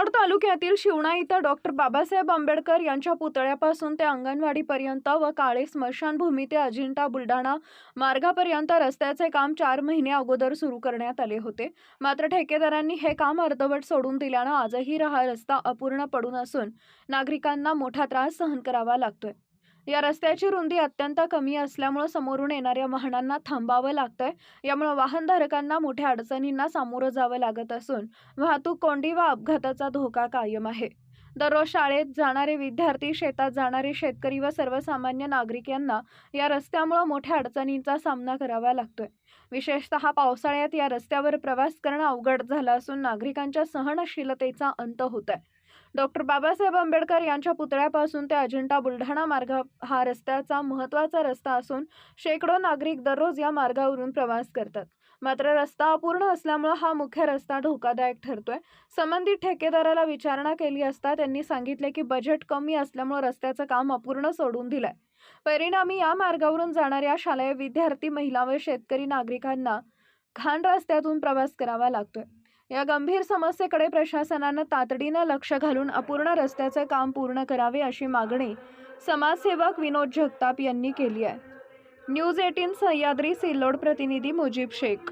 सिल्लोड तालुक्यातील शिवणा इथं डॉक्टर बाबासाहेब आंबेडकर यांच्या पुतळ्यापासून ते अंगणवाडीपर्यंत व काळे स्मशानभूमी ते अजिंठा बुलढाणा मार्गापर्यंत रस्त्याचे काम चार महिने अगोदर सुरू करण्यात आले होते. मात्र ठेकेदारांनी हे काम अर्धवट सोडून दिल्यानं आजही हा रस्ता अपूर्ण पडून असून नागरिकांना मोठा त्रास सहन करावा लागतोय. या रस्त्याची रुंदी अत्यंत कमी असल्यामुळे समोरून येणाऱ्या वाहनांना थांबावं लागतंय. यामुळे वाहनधारकांना मोठ्या अडचणींना सामोरं जावं लागत असून वाहतूक कोंडी व अपघाताचा धोका कायम आहे. दररोज शाळेत जाणारे विद्यार्थी शेतात जाणारे शेतकरी व सर्वसामान्य नागरिक यांना या रस्त्यामुळे मोठ्या अडचणींचा सामना करावा लागतोय. विशेषतः पावसाळ्यात या रस्त्यावर प्रवास करणं अवघड झालं असून नागरिकांच्या सहनशीलतेचा अंत होत आहे डॉक्टर बाबासाहेब आंबेडकर यांच्या पुतळ्यापासून ते अजिंठा बुलढाणा मार्ग हा रस्त्याचा महत्त्वाचा रस्ता असून शेकडो नागरिक दररोज या मार्गावरून प्रवास करतात. मात्र रस्ता अपूर्ण असल्यामुळे हा मुख्य रस्ता धोकादायक ठरतोय. संबंधित ठेकेदाराला विचारणा केली असता त्यांनी सांगितले की बजेट कमी असल्यामुळे रस्त्याचं काम अपूर्ण सोडून दिलंय. परिणामी या मार्गावरून जाणाऱ्या शालेय विद्यार्थी महिला व शेतकरी नागरिकांना घाण रस्त्यातून प्रवास करावा लागतोय. या गंभीर समस्येकडे प्रशासनानं तातडीनं लक्ष घालून अपूर्ण रस्त्याचे काम पूर्ण करावे अशी मागणी समाजसेवक विनोद जगताप यांनी केली आहे. न्यूज एटीन सह्याद्री सिल्लोड प्रतिनिधी मुजीब शेख.